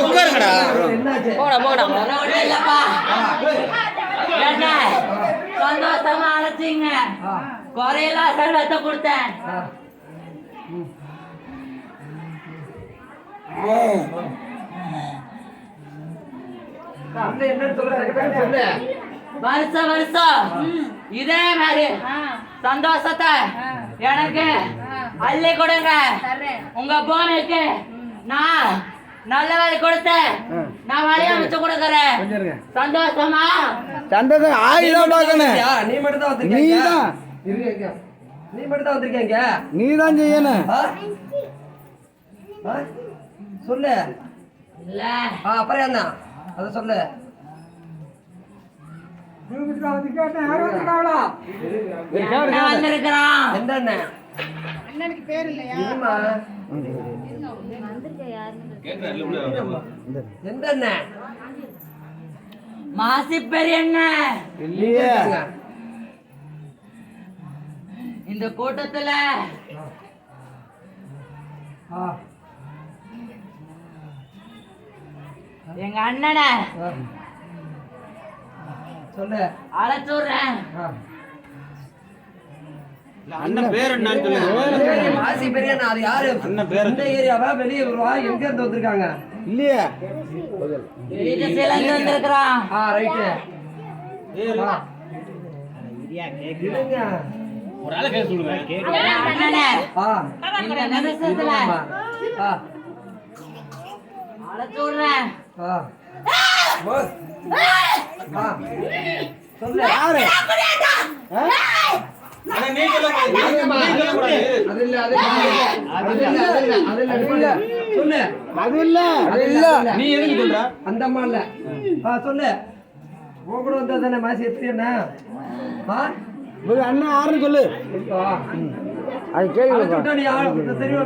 உட்காருங்கடா போடா போடா சந்தோஷமா அழைச்சிங்க குறையெல்லாம் செல்வத்தை கொடுத்தேன் வருஷம் வருஷம். இதே மாதிரி. சந்தோஷத்தை எனக்கு அள்ளி கொடுங்க. உங்க பூமிக்கு நான் நல்ல வேலை கொடுத்தேன். நான் வழி அமைச்சு கொடுக்கறேன். சந்தோஷமா? யா, நீ மட்டும் தான் வந்திருக்கீங்க நீதான். இருங்க நீ மட்டும் தான் வந்திருக்கீங்க நீ தான் செய்யணும்? சொல்லு. இல்ல. ஆ அப்புறம் என்ன? அதை சொல்லு. வந்திருக்கிறான். எந்த அண்ணனுக்கு பேர் இல்லையா? எந்த மாசி பெரிய அண்ணன் இல்லையே. இந்த கூட்டத்துல எங்க அண்ணனை. சொல்லு. அழைச்சுடுறேன். அண்ணன் பேர் என்னன்னு சொல்லுங்க. பெரிய மாசி பெரிய அது யாரு? அண்ணன் பேரு? இந்த ஏரியாவா வெளியே வருவா எங்க இருந்து வந்திருக்காங்க? இல்லையே. ஆ ரைட்டு. இருங்க ஒரு ஆளை சொல்லுங்க இந்த. ஆ. சொல்லு யாரு? சொல்லு. கூட வந்தா தானே மாசி எப்படி என்ன? ஆ? ஒரு அண்ணன் யாருன்னு சொல்லு. அது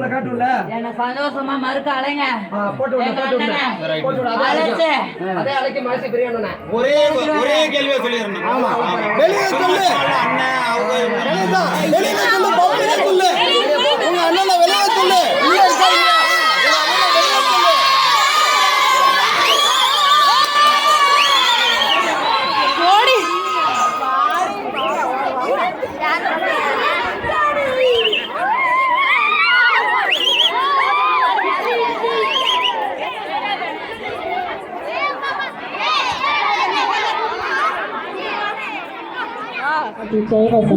காட்டும்ல என்ன சந்தோஷமா மறுக்க அலைங்க. ஒரே ஒரே கேள்வியை சொல்லிடுறேன் ஆமா. வெளியே சொல்லு. அண்ணன் அவங்க வெளியே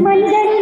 மஞ்சள்